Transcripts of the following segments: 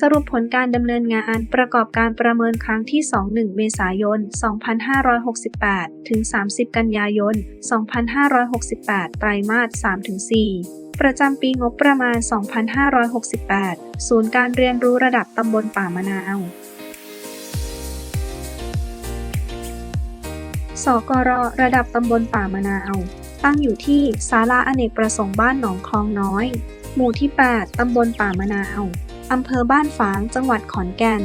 สรุปผลการดำเนินงานประกอบการประเมินครั้งที่ 21 เมษายน 2568 ถึง 30 กันยายน 2568 ไตรมาส 3-4ประจำปีงบประมาณ 2568 ศูนย์การเรียนรู้ระดับตำบลป่ามะนาว สกรระดับตำบลป่ามะนาว ตั้งอยู่ที่ศาลาอเนกประสงค์บ้านหนองคลองน้อย หมู่ที่ 8 ตำบลป่ามะนาว อำเภอบ้านฝาง จังหวัดขอนแก่น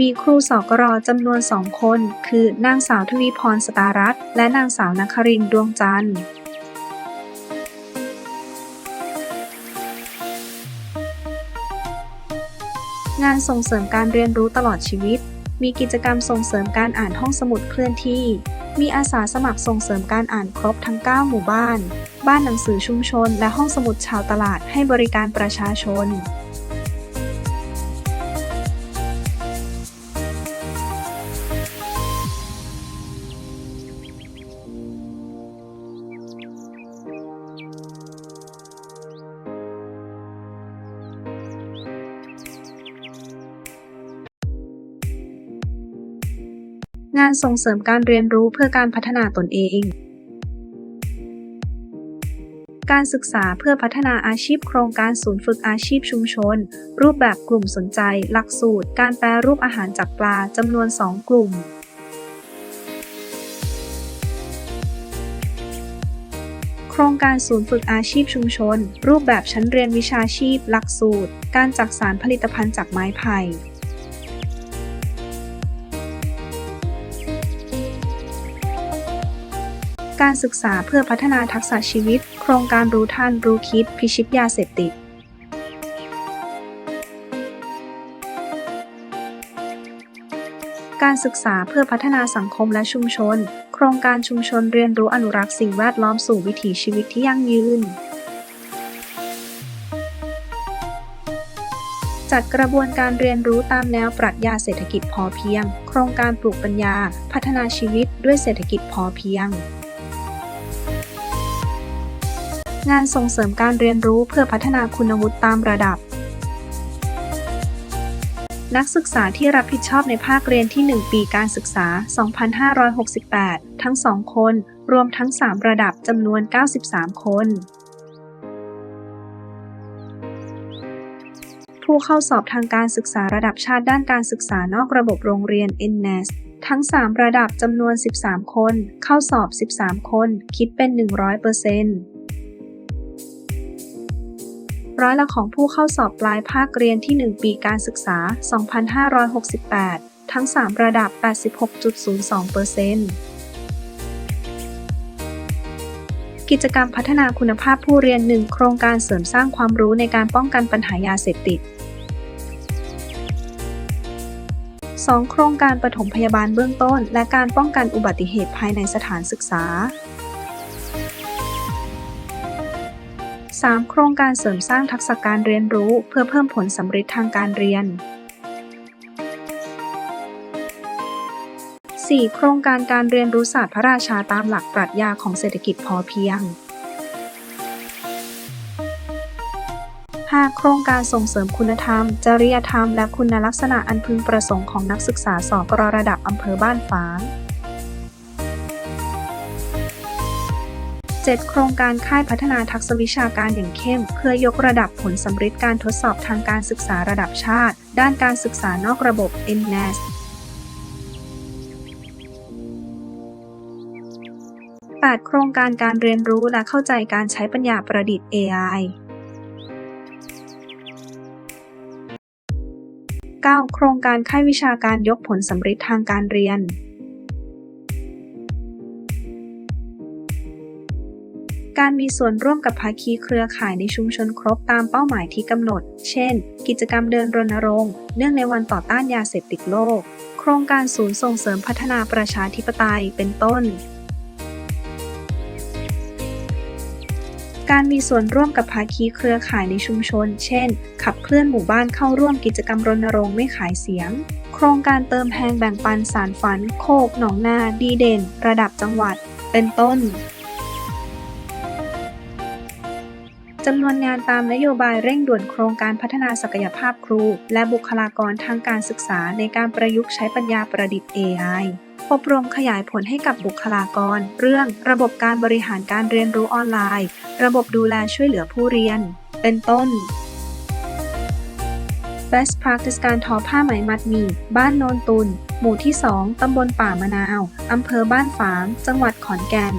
มีครูสกรจำนวนสองคน คือนางสาวทวีพรสตารัตและนางสาวนครินดวงจันทร์ งานส่งเสริมการเรียนรู้ตลอดชีวิต มีกิจกรรมส่งเสริมการอ่านห้องสมุดเคลื่อนที่ มีอาสาสมัครส่งเสริมการอ่านครบทั้ง 9 หมู่บ้าน บ้านหนังสือชุมชน และห้องสมุดชาวตลาดให้บริการประชาชน งานส่งเสริมการเรียนรู้เพื่อการพัฒนาตนเอง การศึกษาเพื่อพัฒนาอาชีพโครงการศูนย์ฝึกอาชีพชุมชน รูปแบบกลุ่มสนใจ หลักสูตร การแปรรูปอาหารจากปลาจำนวน 2 กลุ่มโครงการศูนย์ฝึกอาชีพชุมชน รูปแบบชั้นเรียนวิชาชีพ หลักสูตร การจักสารผลิตภัณฑ์จากไม้ไผ่ การศึกษาเพื่อพัฒนาทักษะชีวิต โครงการรู้ทันรู้คิด พิชิตยาเสพติดการศึกษาเพื่อพัฒนาสังคมและชุมชน โครงการชุมชนเรียนรู้อนุรักษ์สิ่งแวดล้อมสู่วิถีชีวิตที่ยั่งยืน จัดกระบวนการเรียนรู้ตามแนวปรัชญาเศรษฐกิจพอเพียง โครงการปลูกปัญญา พัฒนาชีวิตด้วยเศรษฐกิจพอเพียง งานส่งเสริมการเรียนรู้เพื่อพัฒนาคุณวุฒิตามระดับ นักศึกษาที่รับผิดชอบในภาคเรียนที่ 1 ปีการศึกษา 2568 ทั้ง 2 คน รวมทั้ง 3 ระดับจำนวน 93 คนผู้เข้าสอบทางการศึกษาระดับชาติด้านการศึกษานอกระบบโรงเรียน NNES ทั้ง 3 ระดับจำนวน 13 คน เข้าสอบ 13 คน คิดเป็น 100%เปอ ร้อยละของผู้เข้าสอบปลายภาคเรียนที่ 1 ปีการศึกษา 2568 ทั้ง 3 ระดับ 86.02%กิจกรรมพัฒนาคุณภาพผู้เรียน 1 โครงการเสริมสร้างความรู้ในการป้องกันปัญหายาเสพติด 2 โครงการปฐมพยาบาลเบื้องต้น และการป้องกันอุบัติเหตุภายในสถานศึกษา 3. โครงการเสริมสร้างทักษะการเรียนรู้ เพื่อเพิ่มผลสำเร็จทางการเรียน 4. โครงการการเรียนรู้ศาสตร์พระราชาตามหลักปรัชญาของเศรษฐกิจพอเพียง 5. โครงการส่งเสริมคุณธรรม จริยธรรม และคุณลักษณะอันพึงประสงค์ของนักศึกษาสอกรระดับอำเภอบ้านฝาง 7. โครงการค่ายพัฒนาทักษะวิชาการอย่างเข้ม เพื่อยกระดับผลสำฤทธิ์การทดสอบทางการศึกษาระดับชาติ ด้านการศึกษานอกระบบ NNES 8. โครงการการเรียนรู้และเข้าใจการใช้ปัญญาประดิษฐ์ AI 9. โครงการค่ายวิชาการยกผลสำฤทธิ์ทางการเรียน การมีส่วนร่วมกับภาคีเครือข่ายในชุมชนครบตามเป้าหมายที่กำหนด เช่น กิจกรรมเดินรณรงค์ เนื่องในวันต่อต้านยาเสพติดโลก โครงการศูนย์ส่งเสริมพัฒนาประชาธิปไตย เป็นต้น การมีส่วนร่วมกับภาคีเครือข่ายในชุมชน เช่น ขับเคลื่อนหมู่บ้านเข้าร่วมกิจกรรมรณรงค์ไม่ขายเสียง โครงการเติมแพงแบ่งปันสารฝัน โคกหนองนา ดีเด่น ระดับจังหวัด เป็นต้น จำนวนงานตามนโยบายเร่งด่วนโครงการพัฒนาศักยภาพครู และบุคลากรทางการศึกษาในการประยุกต์ใช้ปัญญาประดิษฐ์ AI อบรมขยายผลให้กับบุคลากร เรื่องระบบการบริหารการเรียนรู้ออนไลน์ ระบบดูแลช่วยเหลือผู้เรียน เป็นต้น Best Practice การทอผ้าไหมมัดมี บ้านโนนตุน หมู่ที่ 2 ตำบลป่ามะนาว อำเภอบ้านฝาง จังหวัดขอนแก่น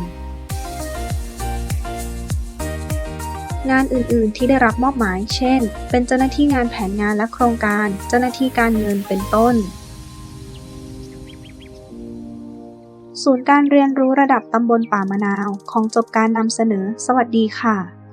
งานอื่นๆ ที่ได้รับมอบหมาย เช่น เป็นเจ้าหน้าที่งานแผนงานและโครงการ เจ้าหน้าที่การเงิน เป็นต้น ศูนย์การเรียนรู้ระดับตำบลป่ามะนาว ของจบการนำเสนอ สวัสดีค่ะ